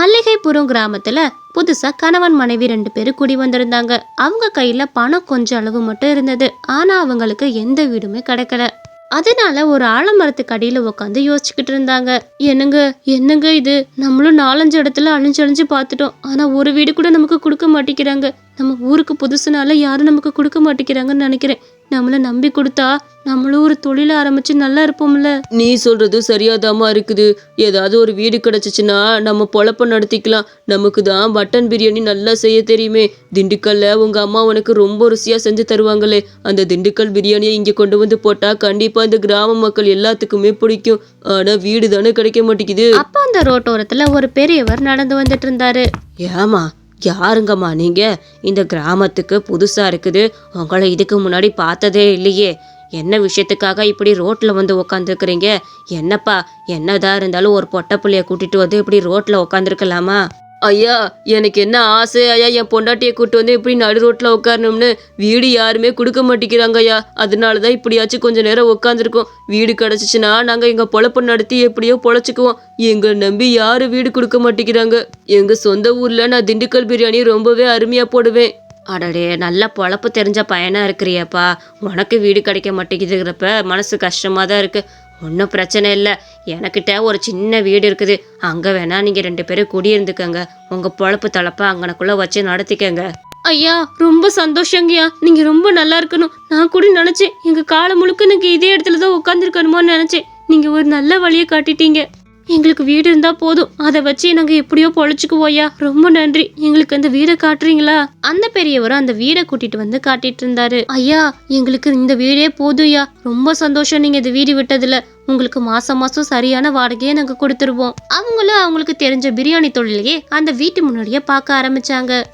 மல்லிகைபுரம் கிராமத்தில் புதுசாக கணவன் மனைவி ரெண்டு பேரும் குடி வந்திருந்தாங்க. அவங்க கையில் பணம் கொஞ்சம் அளவு மட்டும் இருந்தது. ஆனால் அவங்களுக்கு எந்த வீடுமே கிடைக்கல. அதனால ஒரு ஆலமரத்துக்கு அடியில் உட்காந்து யோசிச்சுக்கிட்டு இருந்தாங்க. என்னங்க என்னங்க இது? நம்மளும் நாலஞ்சு இடத்துல அழிஞ்சு அழிஞ்சு பார்த்துட்டோம். ஆனால் ஒரு வீடு கூட நமக்கு கொடுக்க மாட்டேங்கிறாங்க. நம்ம ஊருக்கு புதுசுனால யாரும் நமக்கு கொடுக்க மாட்டேங்கிறாங்கன்னு நினைக்கிறேன். நம்மள நம்பி கொடுத்தா நம்மளும் ஒரு தொழில ஆரம்பிச்சு நல்லா இருப்போம்ல. நீ சொல்றது சரியாதாம்மா இருக்குது. ஏதாவது ஒரு வீடு கிடைச்சிச்சுன்னா நம்ம பொழப்ப நடத்திக்கலாம். நமக்கு தான் மட்டன் பிரியாணி நல்லா செய்ய தெரியுமே. திண்டுக்கல்ல உங்க அம்மா உனக்கு ரொம்ப ருசியா செஞ்சு தருவாங்களே. அந்த திண்டுக்கல் பிரியாணியை இங்க கொண்டு வந்து போட்டா கண்டிப்பா இந்த கிராம மக்கள் எல்லாத்துக்குமே பிடிக்கும். ஆனா வீடு தானே கிடைக்க மாட்டேங்குது. அப்ப அந்த ரோட்டோரத்துல ஒரு பெரியவர் நடந்து வந்துட்டு இருந்தாரு. ஏமா யாருங்கம்மா நீங்கள் இந்த கிராமத்துக்கு புதுசாக இருக்குது. உங்களை இதுக்கு முன்னாடி பார்த்ததே இல்லையே. என்ன விஷயத்துக்காக இப்படி ரோட்டில் வந்து உக்காந்துருக்குறீங்க? என்னப்பா என்னதான் இருந்தாலும் ஒரு பொட்டை பிள்ளைய கூட்டிகிட்டு வந்து இப்படி ரோட்டில் உக்காந்துருக்கலாமா? ஐயா எனக்கு என்ன ஆசை ஐயா என் பொண்டாட்டியை கூட்டு வந்து இப்படி நடு ரோட்டில் உட்காரணும்னு வீடு யாருமே கொடுக்க மாட்டேங்கிறாங்க ஐயா. அதனால தான் இப்படியாச்சும் கொஞ்சம் நேரம் உட்காந்துருக்கோம் வீடு கிடச்சிச்சுன்னா நாங்கள் எங்கள் பொழப்பை நடத்தி எப்படியோ பொழைச்சிக்குவோம். எங்களை நம்பி யாரும் வீடு கொடுக்க மாட்டேங்கிறாங்க. எங்கள் சொந்த ஊரில் நான் திண்டுக்கல் பிரியாணி ரொம்பவே அருமையாக போடுவேன். அடடே நல்ல பொழப்பு தெரிஞ்ச பயனாக இருக்கிறியப்பா. உனக்கு வீடு கிடைக்க மாட்டேங்குதுங்கிறப்ப மனசு கஷ்டமாக தான் இருக்குது ஒன்றும் பிரச்சனை இல்லை. எனக்கிட்ட ஒரு சின்ன வீடு இருக்குது. அங்கே வேணா நீங்கள் ரெண்டு பேரும் குடியிருந்துக்கங்க. உங்கள் பொழப்பு தளப்பை அங்கனக்குள்ளே வச்சு நடத்திக்கங்க. ஐயா ரொம்ப சந்தோஷங்கய்யா. நீங்கள் ரொம்ப நல்லா இருக்கணும். நான் கூட நினச்சேன் எங்கள் காலம் முழுக்க எனக்கு இதே இடத்துல தான் உட்காந்துருக்கணுமோன்னு நினச்சேன். நீங்கள் ஒரு நல்ல வழியை காட்டிட்டீங்க. எங்களுக்கு வீடு இருந்தா போதும். அதை வச்சு நாங்க எப்படியோ பொழைச்சுக்குவோயா ரொம்ப நன்றி. எங்களுக்கு அந்த வீடை காட்டுறீங்களா? அந்த பெரியவரும் அந்த வீடை கூட்டிட்டு வந்து காட்டிட்டு இருந்தாரு. ஐயா எங்களுக்கு இந்த வீடே போதும்யா ரொம்ப சந்தோஷம் நீங்க இந்த வீடு விட்டதுல. உங்களுக்கு மாசம் மாசம் சரியான வாடகையை நாங்க கொடுத்துருவோம். அவங்களும் அவங்களுக்கு தெரிஞ்ச பிரியாணி தொழிலையே அந்த வீட்டு முன்னாடியே பார்க்க ஆரம்பிச்சாங்க.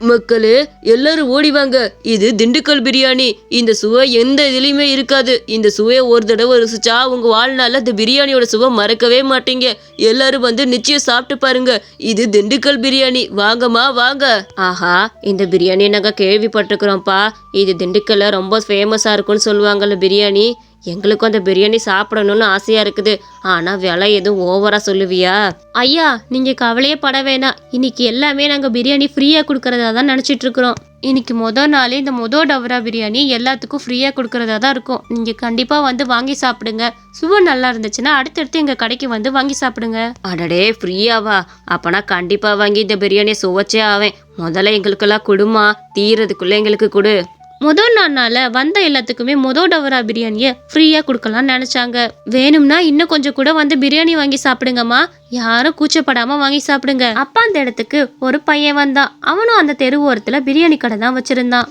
மக்களே எல்லாரும் ஓடி வாங்க. இது திண்டுக்கல் பிரியாணி. இந்த சுவை எந்த இதுலையுமே இருக்காது. இந்த சுவையை ஒரு தடவை ருசிச்சா உங்க வாழ்நாள்ல இந்த பிரியாணியோட சுவை மறக்கவே மாட்டீங்க. எல்லாரும் வந்து நிச்சயம் சாப்பிட்டு பாருங்க. இது திண்டுக்கல் பிரியாணி. வாங்கம்மா வாங்க. ஆஹா இந்த பிரியாணி நாங்க கேள்விப்பட்டிருக்கிறோம்ப்பா. இது திண்டுக்கல்ல ரொம்ப ஃபேமஸா இருக்கும்னு சொல்லுவாங்கல்ல பிரியாணி. எங்களுக்கும் அந்த பிரியாணி சாப்பிடணும்னு ஆசையா இருக்குது. ஆனா விலை எதுவும் ஓவரா சொல்லுவியா? ஐயா நீங்க கவலையே பட வேணாம். இன்னைக்கு எல்லாமே நாங்க பிரியாணி ஃப்ரீயா கொடுக்கறதா தான் நினைச்சிட்டு இருக்கிறோம். இன்னைக்கு மொதல் நாளே இந்த மொதல் டவரா பிரியாணி எல்லாத்துக்கும் ஃப்ரீயா கொடுக்கறதா தான் இருக்கும். நீங்க கண்டிப்பா வந்து வாங்கி சாப்பிடுங்க. சுவை நல்லா இருந்துச்சுன்னா அடுத்தடுத்து எங்க கடைக்கு வந்து வாங்கி சாப்பிடுங்க. அடடே ஃப்ரீயாவா? அப்பனா கண்டிப்பா வாங்கி இந்த பிரியாணியை சுவைச்சே ஆவேன். முதல்ல எங்களுக்கெல்லாம் கொடுமா தீரதுக்குள்ள எங்களுக்கு கொடு. முதல் நாள்னால வந்த எல்லாத்துக்குமே மொதல் டவரா பிரியாணியை ஃப்ரீயாக கொடுக்கலாம்னு நினச்சாங்க. வேணும்னா இன்னும் கொஞ்சம் கூட வந்து பிரியாணி வாங்கி சாப்பிடுங்கம்மா. யாரும் கூச்சப்படாமல் வாங்கி சாப்பிடுங்க. அப்பா அந்த இடத்துக்கு ஒரு பையன் வந்தான். அவனும் அந்த தெரு ஓரத்தில் பிரியாணி கடை தான் வச்சுருந்தான்.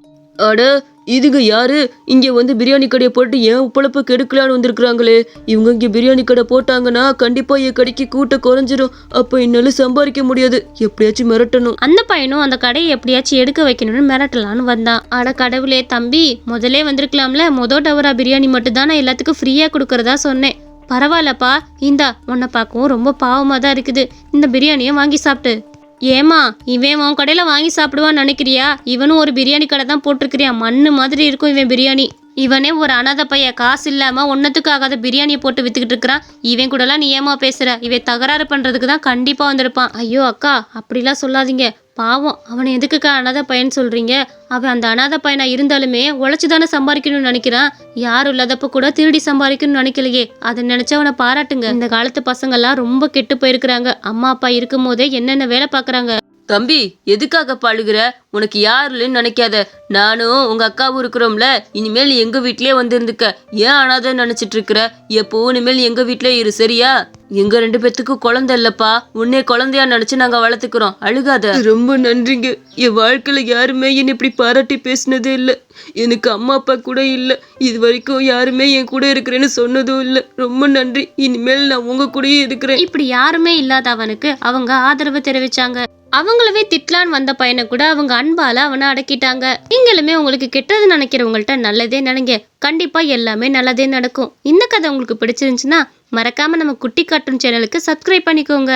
அடு இதுங்க யாரு? இங்கே வந்து பிரியாணி கடையை போட்டு ஏன் உப்பளப்பு கெடுக்கலான்னு வந்திருக்கிறாங்களே? இவங்க இங்கே பிரியாணி கடை போட்டாங்கன்னா கண்டிப்பாக என் கடைக்கு கூட்டம் குறைஞ்சிரும். அப்போ என்னால் சம்பாதிக்க முடியாது. எப்படியாச்சும் மிரட்டணும். அந்த பையனும் அந்த கடையை எப்படியாச்சும் எடுக்க வைக்கணும்னு மிரட்டலான்னு வந்தான். அட கடவுளே தம்பி முதலே வந்திருக்கலாம்ல. மொதல் டவரா பிரியாணி மட்டும் தான் நான் எல்லாத்துக்கும் ஃப்ரீயாக கொடுக்கறதா சொன்னேன். பரவாயில்லப்பா. இந்தா உன்னை பார்க்கவும் ரொம்ப பாவமாக தான் இருக்குது. இந்த பிரியாணியை வாங்கி சாப்பிட்டு. ஏமா இவன் உன் கடையில் வாங்கி சாப்பிடுவான்னு நினைக்கிறியா? இவனும் ஒரு பிரியாணி கடை தான் போட்டிருக்கிறியா? மண்ணு மாதிரி இருக்கும் இவன் பிரியாணி. இவனே ஒரு அனாதை பையன். காசு இல்லாமல் ஒன்றத்துக்காகாத பிரியாணியை போட்டு வித்துக்கிட்டு இருக்கிறான். இவன் கூடலாம் நீ ஏமா பேசுற? இவன் தகராறு பண்ணுறதுக்கு தான் கண்டிப்பாக வந்திருப்பான். ஐயோ அக்கா அப்படிலாம் சொல்லாதீங்க. பாவம் அவனை எதுக்குக்கா அனாதை பையன் சொல்கிறீங்க அவன் அந்த அனாதை பையனா இருந்தாலுமே உழைச்சி தானே சம்பாதிக்கணும்னு நினைக்கிறான். யாரும் இல்லாதப்ப கூட திருடி சம்பாதிக்கணும்னு நினைக்கலையே. அதை நினைச்சு அவனை பாராட்டுங்க. இந்த காலத்து பசங்கெல்லாம் ரொம்ப கெட்டு போயிருக்கிறாங்க. அம்மா அப்பா இருக்கும் போதே என்னென்ன வேலை பார்க்குறாங்க? தம்பி எதுக்காக பாழுகிற? உனக்கு யாருன்னு நினைக்காத. நானும் உங்க அக்காவும் இருக்கிறோம்ல இனிமேல் எங்க வீட்லயே வந்து இருந்துக்க. ஏன் அனாதை நினைச்சிட்டு இருக்கிற? எப்போ இனிமேல் எங்க வீட்லயே இரு சரியா? எங்க ரெண்டு பேத்துக்கும் குழந்தை இல்லப்பா. உன்னே குழந்தையா நினைச்சு நாங்க வளர்த்துக்கிறோம். அழுகாத. ரொம்ப நன்றிங்க. என் வாழ்க்கையில யாருமே என்னை இப்படி பாராட்டி பேசினதே இல்ல. எனக்கு அம்மா அப்பா கூட இல்ல. இது வரைக்கும் யாருமே என் கூட இருக்கிறேன்னு சொன்னதும் இல்ல. ரொம்ப நன்றி. இனிமேல் நான் உங்க கூடயே இருக்கிறேன். இப்படி யாருமே இல்லாத அவனுக்கு அவங்க ஆதரவு தெரிவிச்சாங்க. அவங்களவே திட்டலான்னு வந்த பையனை கூட அவங்க அன்பால அவனை அடக்கிட்டாங்க. நீங்களுமே உங்களுக்கு கெட்டது நினைக்கிறவங்கள்ட்ட நல்லதே நினைங்க. கண்டிப்பா எல்லாமே நல்லதே நடக்கும். இந்த கதை உங்களுக்கு பிடிச்சிருந்துச்சுன்னா மறக்காம நம்ம குட்டி கார்ட்டூன் சேனலுக்கு சப்ஸ்கிரைப் பண்ணிக்கோங்க.